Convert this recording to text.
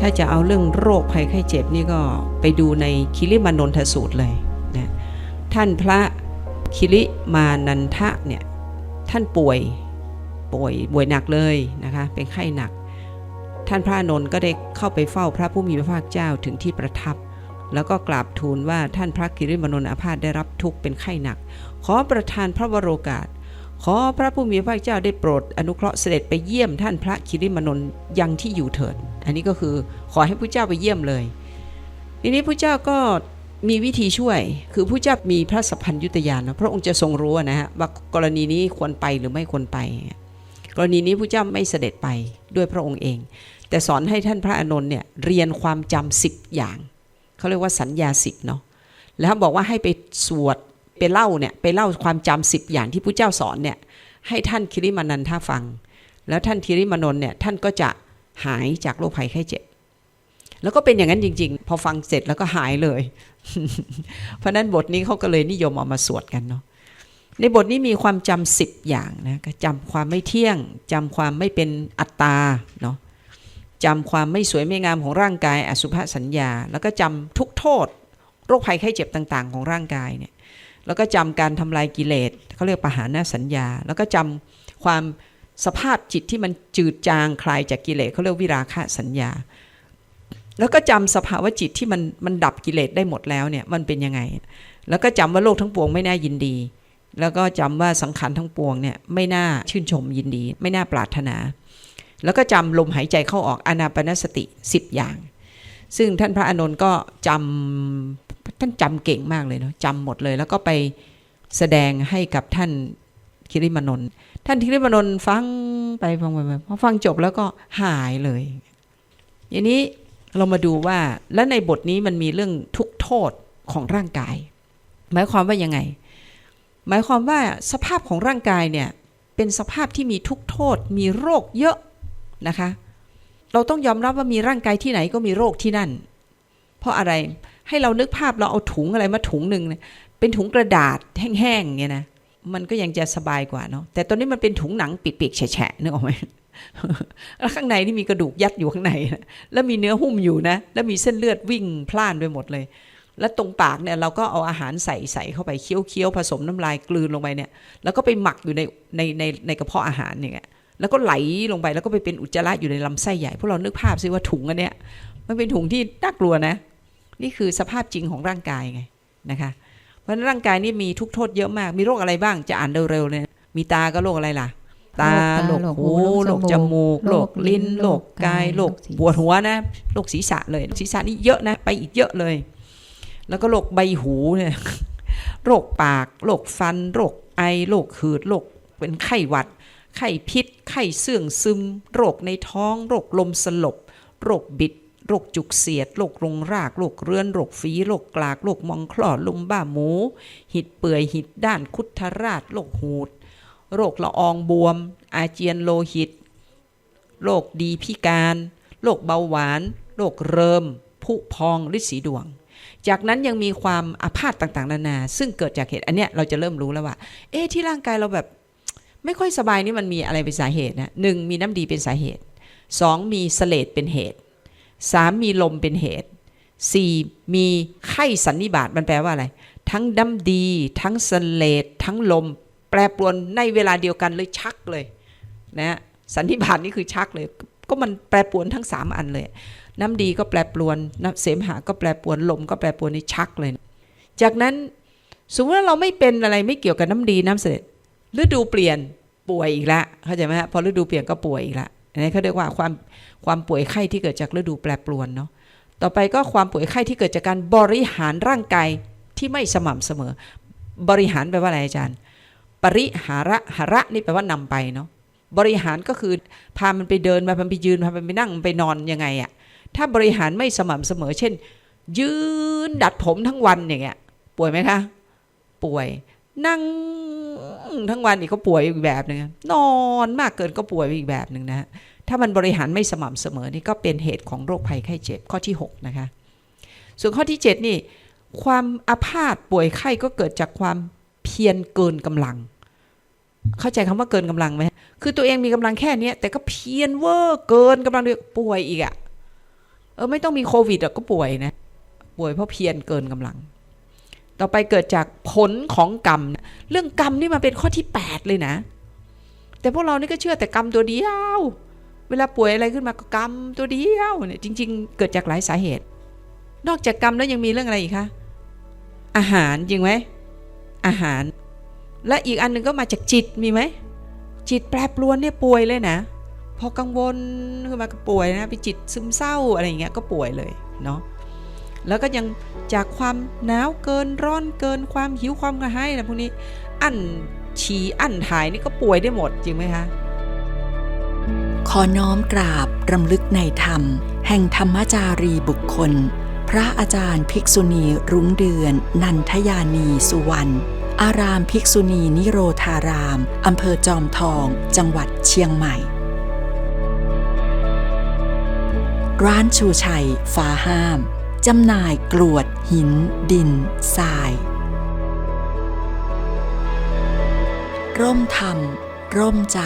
ถ้าจะเอาเรื่องโรคภัยไข้เจ็บนี่ก็ไปดูในคิริมานนทสูตรเลยนะท่านพระคิริมานันทะเนี่ยท่านป่วยป่วยป่วยหนักเลยนะคะเป็นไข้หนัก ท่านพระนนท์ก็ได้เข้าไปเฝ้าพระผู้มีพระภาคเจ้าถึงที่ประทับ แล้วก็กราบทูลว่าท่านพระกิริมานนท์อาพาธได้รับทุกข์เป็นไข้หนัก ขอประทานพระวโรกาส ขอพระผู้มีพระเจ้าได้โปรดอนุเคราะห์เสด็จไปเยี่ยมท่านพระคิริมนนท์ยังที่อยู่เถิด อันนี้ก็คือขอให้พระเจ้าไปเยี่ยมเลย ทีนี้พระเจ้าก็มีวิธีช่วย คือพระเจ้ามีพระสัพพัญญุตญาณนะพระองค์จะทรงรู้นะฮะว่ากรณีนี้ควรไปหรือไม่ควรไป กรณีนี้พระเจ้าไม่เสด็จไปด้วยพระองค์เอง แต่สอนให้ท่านพระอานนท์เนี่ยเรียนความจำสิบอย่าง เขาเรียกว่าสัญญาสิบเนาะแล้วบอกว่าให้ไปสวด ไปเล่าเนี่ยไปเล่าความจำสิบอย่างที่พระเจ้าสอนเนี่ยให้ท่านคิริมานันท่าฟัง แล้วท่านคิริมานนเนี่ยท่านก็จะหายจากโรคภัยไข้เจ็บ แล้วก็เป็นอย่างนั้นจริง ๆ พอฟังเสร็จแล้วก็หายเลย เพราะนั้นบทนี้เขาก็เลยนิยมเอามาสวดกันเนาะในบทนี้มีความจำสิบอย่างนะจำความไม่เที่ยงจำความไม่เป็นอัตตาเนาะจำความไม่สวยไม่งามของร่างกายอสุภสัญญา แล้วก็จำทุกโทษ โรคภัยไข้เจ็บต่าง ๆ ของร่างกายเนี่ย แล้วก็จำการทำลายกิเลสเขาเรียกปหานาสัญญา แล้วก็จำความสภาพจิตที่มันจืดจางคลายจากกิเลสเขาเรียกวิราคะสัญญา แล้วก็จำสภาวะจิตที่มันมันดับกิเลสได้หมดแล้วเนี่ยมันเป็นยังไง แล้วก็จำว่าโลกทั้งปวงไม่น่ายินดี แล้วก็จำว่าสังขารทั้งปวงเนี่ยไม่น่าชื่นชมยินดี ไม่น่าปรารถนา แล้วก็จำลมหายใจเข้าออกอนาปนสติสิบอย่าง ซึ่งท่านพระอานนท์ก็จำ ท่านจำเก่งมากเลยเนาะจำหมดเลย แล้วก็ไปแสดงให้กับท่านคิริมานนท์ท่านคิริมานนท์ฟังไปฟังไปพอฟังจบแล้วก็หายเลยทีนี้เรามาดูว่าแล้วในบทนี้มันมีเรื่องทุกโทษของร่างกาย หมายความว่ายังไง หมายความว่าสภาพของร่างกายเนี่ยเป็นสภาพที่มีทุกโทษ มีโรคเยอะนะคะ เราต้องยอมรับว่ามีร่างกายที่ไหนก็มีโรคที่นั่น เพราะอะไร ให้เรานึกภาพเราเอาถุงอะไรมาถุงหนึ่งเนี่ยเป็นถุงกระดาษแห้งๆเนี่ยนะมันก็ยังจะสบายกว่าเนาะแต่ตอนนี้มันเป็นถุงหนังปีกๆแฉะๆนึกออกไหมแล้วข้างในนี่มีกระดูกยัดอยู่ข้างในนะแล้วมีเนื้อหุ้มอยู่นะ แล้วมีเส้นเลือดวิ่งพล่านไปหมดเลย แล้วตรงปากเนี่ยเราก็เอาอาหารใส่ใส่เข้าไปเคี้ยวเคี้ยวผสมน้ำลายกลืนลงไปเนี่ย แล้วก็ไปหมักอยู่ในในในในกระเพาะอาหารเนี่ยแล้วก็ไหลลงไปแล้วก็ไปเป็นอุจจาระอยู่ในลำไส้ใหญ่พวกเรานึกภาพซิว่าถุงอันเนี้ยมันเป็นถุงที่น่ากลัวนะ นี่คือสภาพจริงของร่างกายไงนะคะเพราะฉะนั้นร่างกายนี่มีทุกโทษเยอะมาก มีโรคอะไรบ้างจะอ่านเร็วๆเลยมีตาก็โรคอะไรล่ะ ตาโรคหูโรคจมูกโรคลิ้นโรคกายโรคปวดหัวนะโรคศีรษะเลยศีรษะนี่เยอะนะไปอีกเยอะเลย แล้วก็โรคใบหูเนี่ยโรคปากโรคฟันโรคไอโรคหืดโรคเป็นไข้หวัด ไข้พิษ ไข้เสื่องซึม โรคในท้อง โรคลมสลบ โรคบิด โรคจุกเสียดโรครงรากโรคเรื้อนโรคฝีโรคกลากโรคมองคลอดลมบ้าหมู หิดเปื่อยหิดด้านคุทราชโรคหูด โรคละอองบวม อาเจียนโลหิตโรคดีพิการโรคเบาหวานโรคเริมผุพองฤทธิ์สีดวง จากนั้นยังมีความอาพาธต่างๆ นานา ซึ่งเกิดจากเหตุอันเนี้ยเราจะเริ่มรู้แล้วว่า เอ๊ะที่ร่างกายเราแบบไม่ค่อยสบายนี่มันมีอะไรเป็นสาเหตุนะหนึ่งมีน้ำดีเป็นสาเหตุสองมีเสลดเป็นเหตุ สามมีลมเป็นเหตุสี่มีไข้สันนิบาตมันแปลว่าอะไร ทั้งน้ำดี ทั้งเสลดทั้งลม แปรปรวนในเวลาเดียวกันเลยชักเลยนะสันนิบาตนี่คือชักเลย ก็มันแปรปรวนทั้งสามอันเลย น้ำดีก็แปรปรวนน้ำเสมหะก็แปรปรวนลมก็แปรปรวนนี่ชักเลย จากนั้นสมมติว่าเราไม่เป็นอะไรไม่เกี่ยวกับน้ำดีน้ำเสด็จฤดูเปลี่ยนป่วยอีกแล้วเข้าใจไหมฮะพอฤดูเปลี่ยนก็ป่วยอีกแล้ว อันนี้เขาเรียกว่าความความป่วยไข้ที่เกิดจากฤดูแปรปรวนเนาะต่อไปก็ความป่วยไข้ที่เกิดจากการบริหารร่างกายที่ไม่สม่ำเสมอ บริหารแปลว่าอะไรอาจารย์ ปริหาระหาระนี่แปลว่านำไปเนาะบริหารก็คือพามันไปเดินพามันไปยืนพามันไปนั่งไปนอนยังไงอะถ้าบริหารไม่สม่ำเสมอ เช่น ยืนดัดผมทั้งวันอย่างเงี้ยป่วยไหมคะ ป่วย นั่ง ทั้งวันอีกก็ป่วยอีกแบบหนึ่งนอนมากเกินก็ป่วยอีกแบบหนึ่งนะถ้ามันบริหารไม่สม่ำเสมอนี่ก็เป็นเหตุของโรคภัยไข้เจ็บข้อที่ 6 นะคะ ส่วนข้อที่ 7 นี่ ความอาพาธป่วยไข้ก็เกิดจากความเพียรเกินกำลัง เข้าใจคำว่าเกินกำลังไหมคือตัวเองมีกำลังแค่นี้แต่ก็เพียรเวอร์เกินกำลังด้วยป่วยอีกอะเออไม่ต้องมีโควิดก็ป่วยนะป่วยเพราะเพียรเกินกำลัง ต่อไปเกิดจากผลของกรรม เรื่องกรรมนี่มันเป็นข้อที่ 8 เลยนะ แต่พวกเรานี่ก็เชื่อแต่กรรมตัวเดียว เวลาป่วยอะไรขึ้นมาก็กรรมตัวเดียวเนี่ยจริง ๆ เกิดจากหลายสาเหตุ นอกจากกรรมแล้วยังมีเรื่องอะไรอีกคะอาหารจริงไหมอาหาร และอีกอันหนึ่งก็มาจากจิตมีไหมจิตแปรปรวนเนี่ยป่วยเลยนะ พอกังวลขึ้นมาก็ป่วยนะไปจิตซึมเศร้าอะไรอย่างเงี้ยก็ป่วยเลยเนาะ แล้วก็ยังจากความหนาวเกินร้อนเกินความหิวความกระหายนะไรพวกนี้ อั้นฉี่อั้นถ่ายนี่ก็ป่วยได้หมดจริงไหมคะขอน้อมกราบรำลึกในธรรม แห่งธรรมจารีบุคคล พระอาจารย์ภิกษุณีรุ้งเดือน นันทยานีสุวรรณอารามภิกษุณีนิโรธารามอำเภอจอมทอง จังหวัดเชียงใหม่ ร้านชูชัยฟ้าห้าม จำหน่ายกรวดหิน ดินทราย ร่มธรรม ร่มใจ